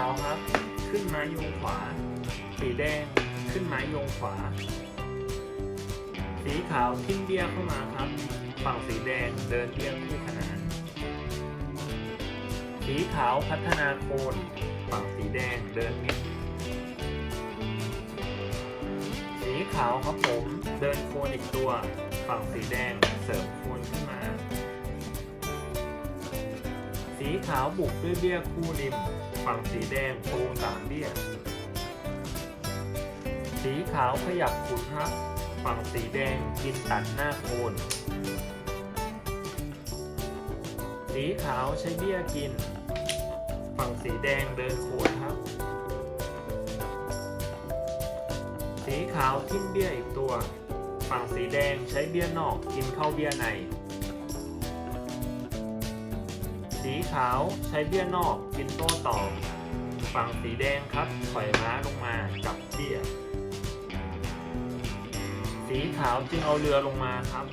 าวครับ ขึ้นไม้โยงขวา สีแดงขึ้นไม้โยงขวา สีขาวทิ้งเบี้ยเข้ามาครับ ฝั่งสีแดงเดินเบี้ยคู่ขนาน สีขาวพัฒนาโคนฝั่งสีแดงเดินมิดสีขาวครับผมเดินโคนอีกตัว ฝั่งสีแดงเสริมโคนขึ้นมา สีขาวบุกด้วยเบี้ยคู่ริม ฝั่งสีแดงปูสามเบี้ย สีขาวขยับขุนครับฝั่งสีแดงกินตัดหน้าโคน สีขาวใช้เบี้ยกิน ฝั่งสีแดงเดินโคนครับ สีขาวทิ้มเบี้ยอีกตัว ฝั่งสีแดงใช้เบี้ยนอกกินเข้าเบี้ยใน ขาวใช้เบี้ยนอกกินโต้ตอบฝั่งสีแดงครับถอยม้าลงมาจับเบี้ย สีขาวจึงเอาเรือลงมาครับ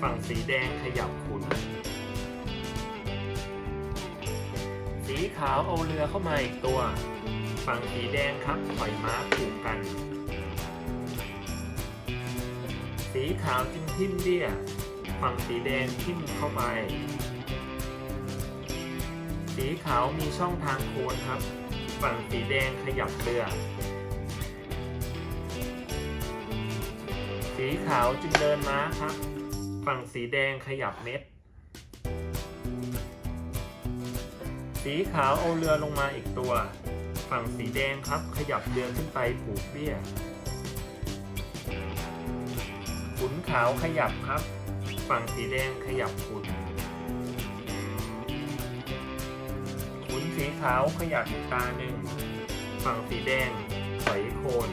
ฝั่งสีแดงขยับขุน สีขาวเอาเรือเข้ามาอีกตัว ฝั่งสีแดงครับถอยม้าผูกกัน สีขาวจึงทิ่มเบี้ย ฝั่งสีแดงทิ่มเข้าไป สีขาวมีช่องทางโคนครับ ฝั่งสีแดงขยับเรือ สีขาวจึงเดินม้าครับ ฝั่งสีแดงขยับเม็ด สีขาวเอาเรือลงมาอีกตัว ฝั่งสีแดงครับขยับเรือขึ้นไปผูกเบี้ย ขุนขาวขยับครับ ฝั่งสีแดงขยับขุน สีขาวขยับตาหนึ่งฝั่งสีแดงถอยโคน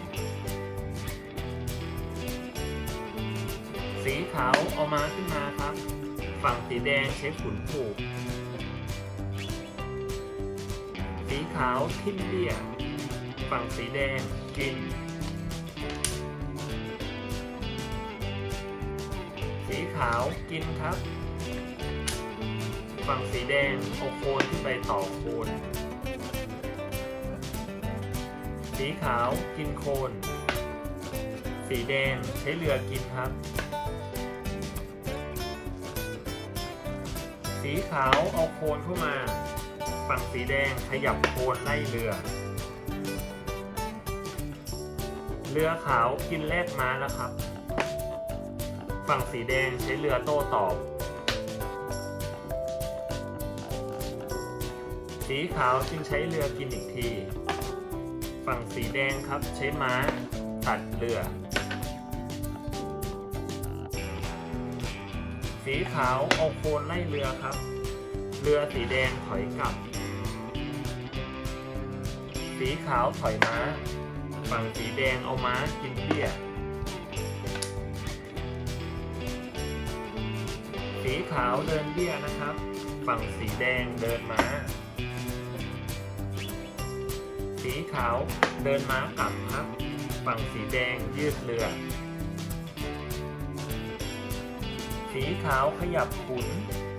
สีขาวเอามาขึ้นมาครับ ฝั่งสีแดงใช้ขุนผูก สีขาวทิ่มเบี้ยฝั่งสีแดงกิน สีขาวกินครับ ฝั่งสีแดงเอาโคนขึ้นไปต่อโคน สีขาวกินโคน สีแดงใช้เรือกินครับ สีขาวเอาโคนเข้ามา ฝั่งสีแดงขยับโคนไล่เรือ เรือขาวกินแลกม้าแล้วครับ ฝั่งสีแดงใช้เรือโต้ตอบ สีขาวจึงใช้เรือกินอีกที ฝั่งสีแดงครับใช้ม้าตัดเรือ สีขาวเอาโคนไล่เรือครับ เรือสีแดงถอยกลับ สีขาวถอยม้า ฝั่งสีแดงเอาม้ากินเบี้ยสีขาวเดินเบี้ยนะครับ ฝั่งสีแดงเดินม้า สีขาวเดินม้ากลับครับ ฝั่งสีแดงยืดเรือ สีขาวขยับขุน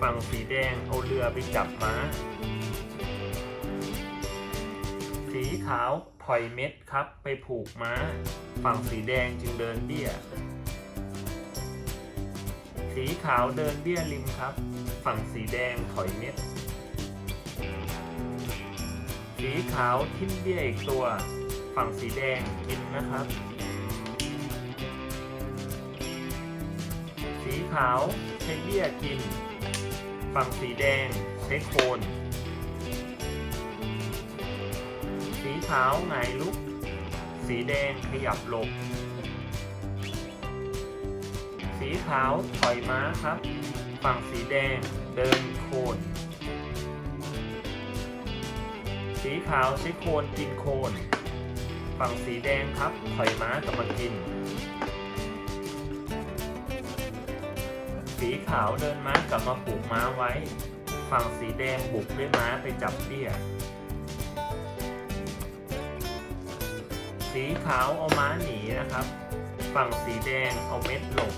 ฝั่งสีแดงเอาเรือไปจับม้า สีขาวถอยเม็ดครับไปผูกม้า ฝั่งสีแดงจึงเดินเบี้ย สีขาวเดินเบี้ยริมครับ ฝั่งสีแดงถอยเม็ด สีขาวทิ่มเบี้ยอีกตัว ฝั่งสีแดงกินนะครับ สีขาวใช้เบี้ยกิน ฝั่งสีแดงใช้โคน สีขาวหงายลุก สีแดงขยับหลบ สีขาวถอยม้าครับ ฝั่งสีแดงเดินโคน สีขาวใช้โคนกินโคน ฝั่งสีแดงครับถอยม้ากลับมากิน สีขาวเดินม้ากลับมาผูกม้าไว้ ฝั่งสีแดงบุกด้วยม้าไปจับเบี้ย สีขาวเอาม้าหนีนะครับ ฝั่งสีแดงเอาเม็ดหลบ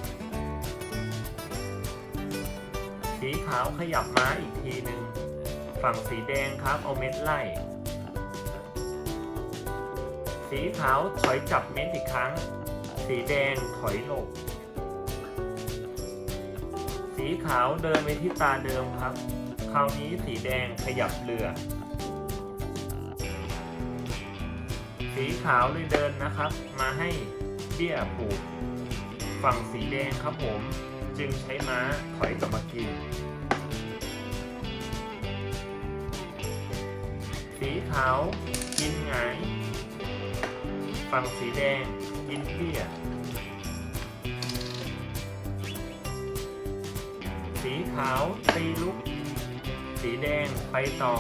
สีขาวขยับม้าอีกทีหนึ่งฝั่งสีแดงครับเอาเม็ดไล่ สีขาวถอยจับเม็ดอีกครั้ง สีแดงถอยหลบ สีขาวเดินไปที่ตาเดิมครับ คราวนี้สีแดงขยับเรือ สีขาวเลยเดินนะครับ มาให้เบี้ยผูก ฝั่งสีแดงครับผม จึงใช้ม้าถอยกลับมากิน สีขาวกินหง ฝั่งสีแดงกินเบี้ยสีขาวตีลุก สีแดงไปต่อ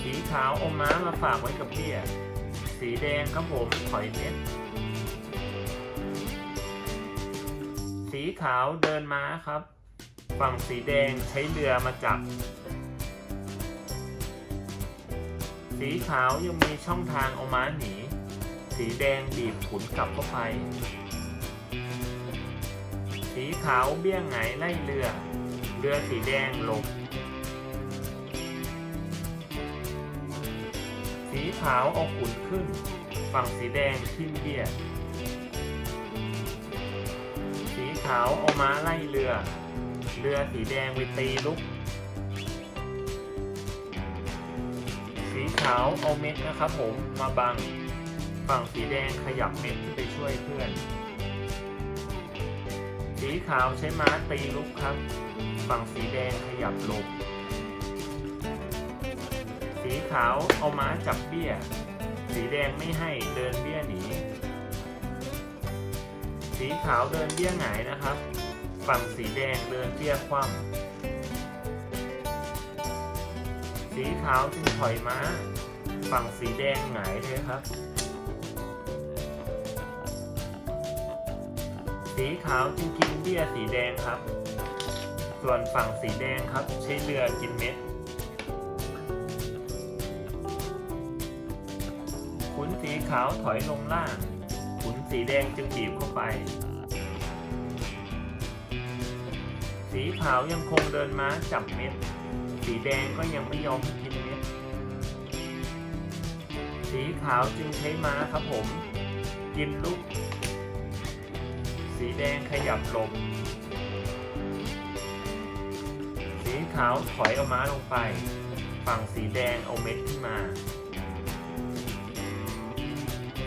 สีขาวอาม้ามาฝากไว้กับเบี้ย สีแดงครับผมถอยเม็ด สีขาวเดินม้าครับ ฝั่งสีแดงใช้เรือมาจับ สีขาวยังมีช่องทางเอาม้าหนี สีแดงบีบขุนกลับเข้าไป สีขาวเบี้ยงไงายไล่เรือ เรือสีแดงหลบ สีขาวเอาขุนขึ้น ฝั่งสีแดงทิ่มเบี้ย สีขาวเอาม้าไล่เรือ เรือสีแดงไปตีลุก ขาวเอาเม็ดนะครับผมมาบังฝั่งสีแดงขยับเม็ดไปช่วยเพื่อน สีขาวใช้ม้าตีลุกครับ ฝั่งสีแดงขยับลบสีขาวเอาม้าจับเบี้ย สีแดงไม่ให้เดินเบี้ยหนี สีขาวเดินเบี้ยหงายนะครับ ฝั่งสีแดงเดินเบี้ยคว่ำ สีขาวจึงถอยม้าฝั่งสีแดงหงายเลยครับ สีขาวจึงกินเบี้ยสีแดงครับ ส่วนฝั่งสีแดงครับ ใช้เรือกินเม็ด ขุนสีขาวถอยลงล่าง ขุนสีแดงจึงบีบเข้าไป สีขาวยังคงเดินม้าจับเม็ด สีแดงก็ยังไม่ยอมกินเม็ดสีขาวจึงใช้ม้าครับผม กินลูกสีแดงขยับหลบสีขาวถอยเอาม้าลงไป ฝั่งสีแดงเอาเม็ดขึ้นมา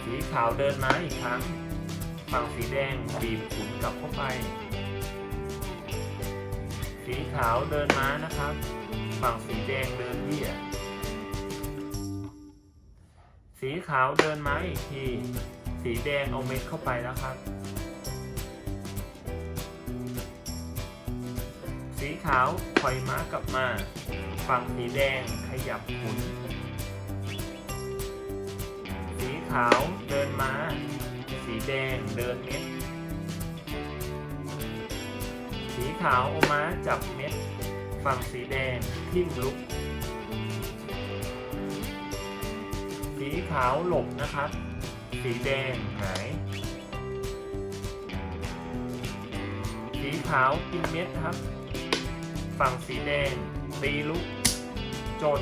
สีขาวเดินม้าอีกครั้ง ฝั่งสีแดงบีบขุนกลับเข้าไป สีขาวเดินม้านะครับ ฝั่งสีแดงเดินเบี้ยสีขาวเดินม้าอีกที สีแดงเอาเม็ดเข้าไปแล้วครับ สีขาวถอยม้ากลับมา ฝั่งสีแดงขยับขุน สีขาวเดินม้า สีแดงเดินเม็ด สีขาวโอมาจับเม็ด ฝั่งสีแดงทิ่มลุก สีขาวหลบนะครับ สีแดงหาย สีขาวกินเม็ดครับ ฝั่งสีแดงตีลุก จน